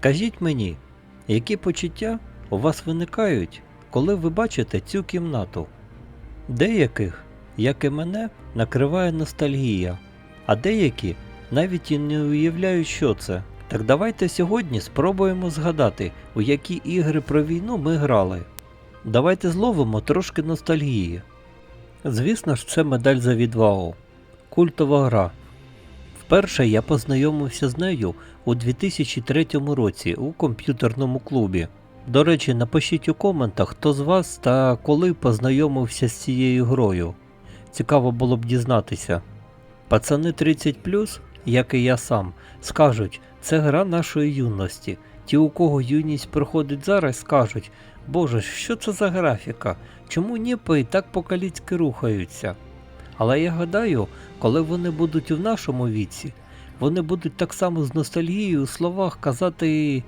Скажіть мені, які почуття у вас виникають, коли ви бачите цю кімнату? Деяких, як і мене, накриває ностальгія, а деякі навіть і не уявляють, що це. Так давайте сьогодні спробуємо згадати, у які ігри про війну ми грали. Давайте зловимо трошки ностальгії. Звісно ж, це медаль за відвагу. Культова гра. Вперше я познайомився з нею у 2003 році у комп'ютерному клубі. До речі, напишіть у коментах, хто з вас та коли познайомився з цією грою. Цікаво було б дізнатися. Пацани 30, як і я сам, скажуть, це гра нашої юності. Ті, у кого юність проходить зараз, скажуть, Боже, що це за графіка? Чому ніпи так по-каліцьки рухаються? Але я гадаю, коли вони будуть у нашому віці, вони будуть так само з ностальгією у словах казати,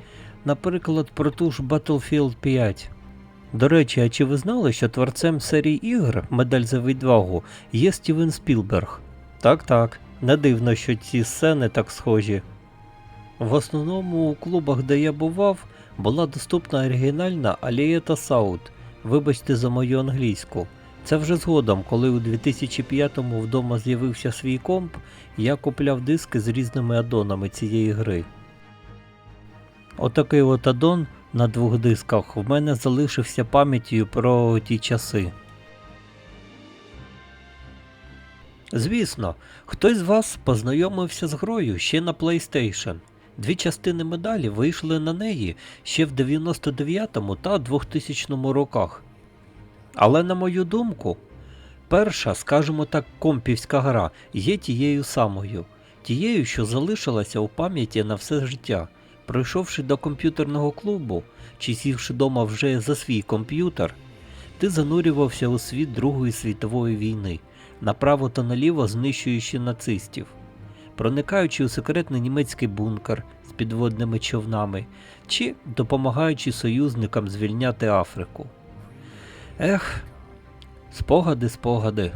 наприклад, про ту ж Battlefield 5. До речі, а чи ви знали, що творцем серії ігр Медаль за відвагу є Стівен Спілберг? Так, так, не дивно, що ці сцени так схожі. В основному у клубах, де я бував, була доступна оригінальна Алієта Саут. Вибачте за мою англійську. Це вже згодом, коли у 2005-му вдома з'явився свій комп, я купляв диски з різними аддонами цієї гри. Отакий от аддон на двох дисках в мене залишився пам'яттю про ті часи. Звісно, хтось з вас познайомився з грою ще на PlayStation. Дві частини медалі вийшли на неї ще в 99-му та 2000 роках. Але на мою думку, перша, скажімо так, компівська гра є тією самою, тією, що залишилася у пам'яті на все життя. Прийшовши до комп'ютерного клубу чи сівши дома вже за свій комп'ютер, ти занурювався у світ Другої світової війни, направо та наліво знищуючи нацистів, проникаючи у секретний німецький бункер з підводними човнами чи допомагаючи союзникам звільняти Африку. Ех, спогади, спогади.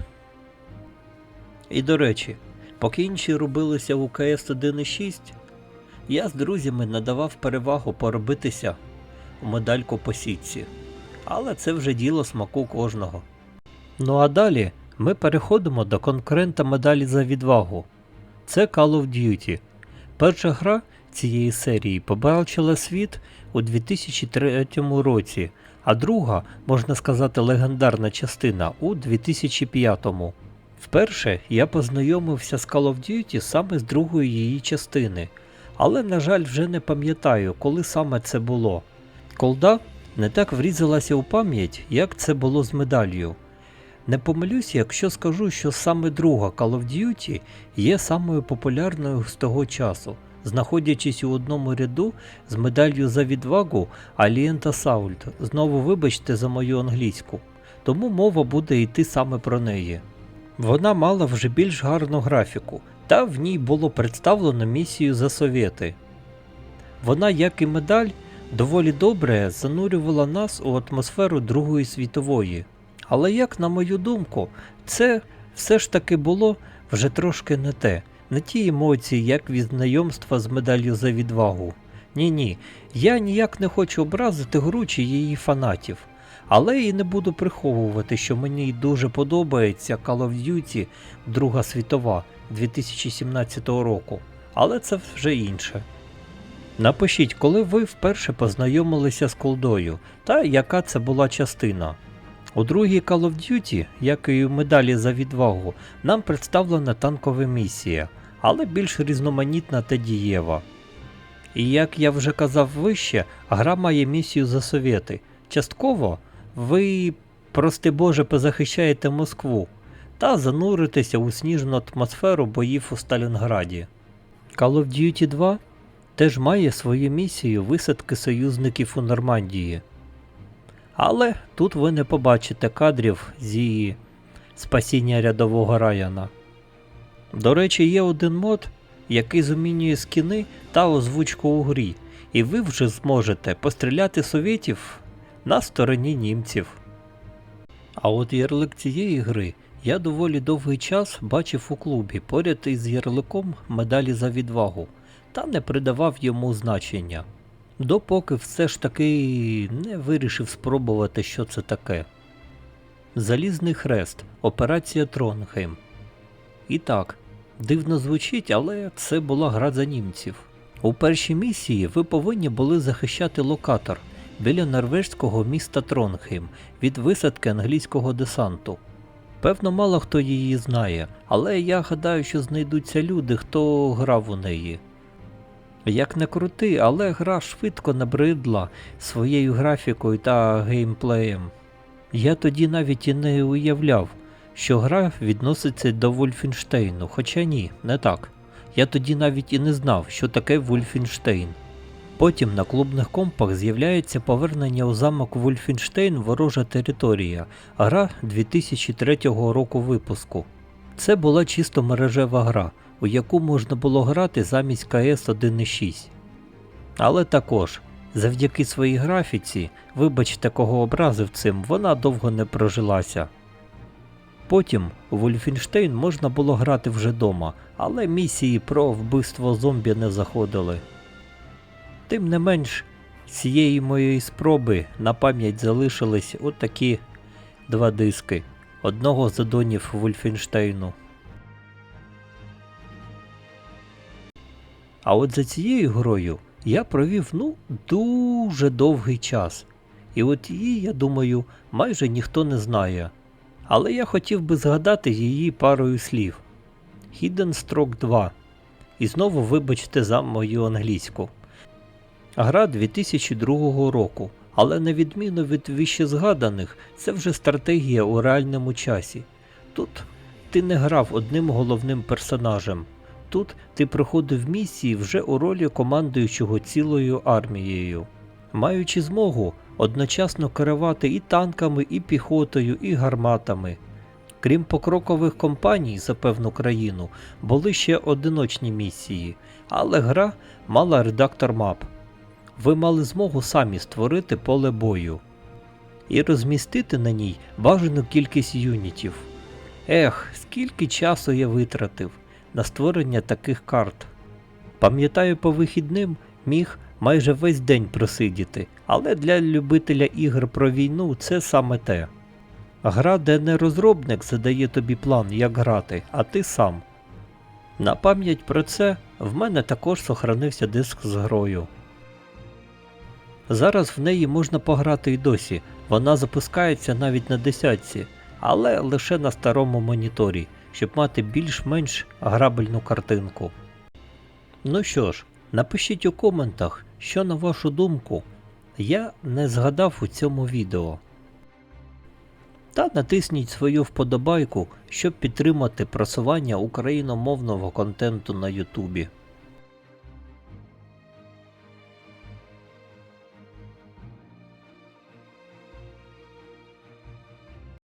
І до речі, поки інші рубилися у КС 1.6, я з друзями надавав перевагу поробитися у медальку по сітці. Але це вже діло смаку кожного. Ну а далі ми переходимо до конкурента медалі за відвагу. Це Call of Duty. Перша гра цієї серії побачила світ у 2003 році, а друга, можна сказати, легендарна частина у 2005-му. Вперше я познайомився з Call of Duty саме з другої її частини, але, на жаль, вже не пам'ятаю, коли саме це було. Колда не так врізалася у пам'ять, як це було з медаллю. Не помилюся, якщо скажу, що саме друга Call of Duty є самою популярною з того часу, знаходячись у одному ряду з медаллю за відвагу Алієнта Саульт. Знову вибачте за мою англійську, тому мова буде йти саме про неї. Вона мала вже більш гарну графіку, та в ній було представлено місію за совєти. Вона, як і медаль, доволі добре занурювала нас у атмосферу Другої світової. Але, як на мою думку, це все ж таки було вже трошки не те, не ті емоції, як від знайомства з медаллю за відвагу. Ні ні, я ніяк не хочу образити гру чи її фанатів. Але і не буду приховувати, що мені дуже подобається Call of Duty Друга світова 2017 року. Але це вже інше. Напишіть, коли ви вперше познайомилися з колдою та яка це була частина. У другій Call of Duty, як і у медалі за відвагу, нам представлена танкова місія, але більш різноманітна та дієва. І як я вже казав вище, гра має місію за совєти. Частково ви, прости Боже, позахищаєте Москву та зануритеся у сніжну атмосферу боїв у Сталінграді. Call of Duty 2 теж має свою місію висадки союзників у Нормандії. Але тут ви не побачите кадрів з її спасіння рядового Раяна. До речі, є один мод, який замінює скіни та озвучку у грі, і ви вже зможете постріляти совєтів на стороні німців. А от ярлик цієї гри я доволі довгий час бачив у клубі поряд із ярликом медалі за відвагу та не придавав йому значення. Допоки все ж таки не вирішив спробувати, що це таке. Залізний хрест. Операція Тронгейм. І так, дивно звучить, але це була гра за німців. У першій місії ви повинні були захищати локатор біля норвежського міста Тронгейм від висадки англійського десанту. Певно, мало хто її знає, але я гадаю, що знайдуться люди, хто грав у неї. Як не крути, але гра швидко набридла своєю графікою та геймплеєм. Я тоді навіть і не уявляв, що гра відноситься до Вольфенштейну, хоча ні, не так. Я тоді навіть і не знав, що таке Вольфенштейн. Потім на клубних компах з'являється повернення у замок Вольфенштейн Ворожа територія, гра 2003 року випуску. Це була чисто мережева гра, у яку можна було грати замість КС 1.6. Але також, завдяки своїй графіці, вибачте, кого образив цим, вона довго не прожилася. Потім у Вольфенштейн можна було грати вже дома, але місії про вбивство зомбі не заходили. Тим не менш, цієї моєї спроби на пам'ять залишились отакі два диски одного з адонів Вольфенштейну. А от за цією грою я провів ну дуже довгий час. І от її, я думаю, майже ніхто не знає. Але я хотів би згадати її парою слів. Hidden Stroke 2. І знову вибачте за мою англійську. Гра 2002 року, але на відміну від вищезгаданих, це вже стратегія у реальному часі. Тут ти не грав одним головним персонажем. Тут ти проходив місії вже у ролі командуючого цілою армією, маючи змогу одночасно керувати і танками, і піхотою, і гарматами. Крім покрокових кампаній за певну країну, були ще одиночні місії, але гра мала редактор мап. Ви мали змогу самі створити поле бою і розмістити на ній бажану кількість юнітів. Ех, скільки часу я витратив на створення таких карт. Пам'ятаю, по вихідним міг майже весь день просидіти, але для любителя ігор про війну це саме те. Гра, де не розробник задає тобі план, як грати, а ти сам. На пам'ять про це в мене також сохранився диск з грою. Зараз в неї можна пограти і досі, вона запускається навіть на десятці, але лише на старому моніторі, щоб мати більш-менш грабельну картинку. Ну що ж, напишіть у коментах, що на вашу думку я не згадав у цьому відео. Та натисніть свою вподобайку, щоб підтримати просування україномовного контенту на Ютубі.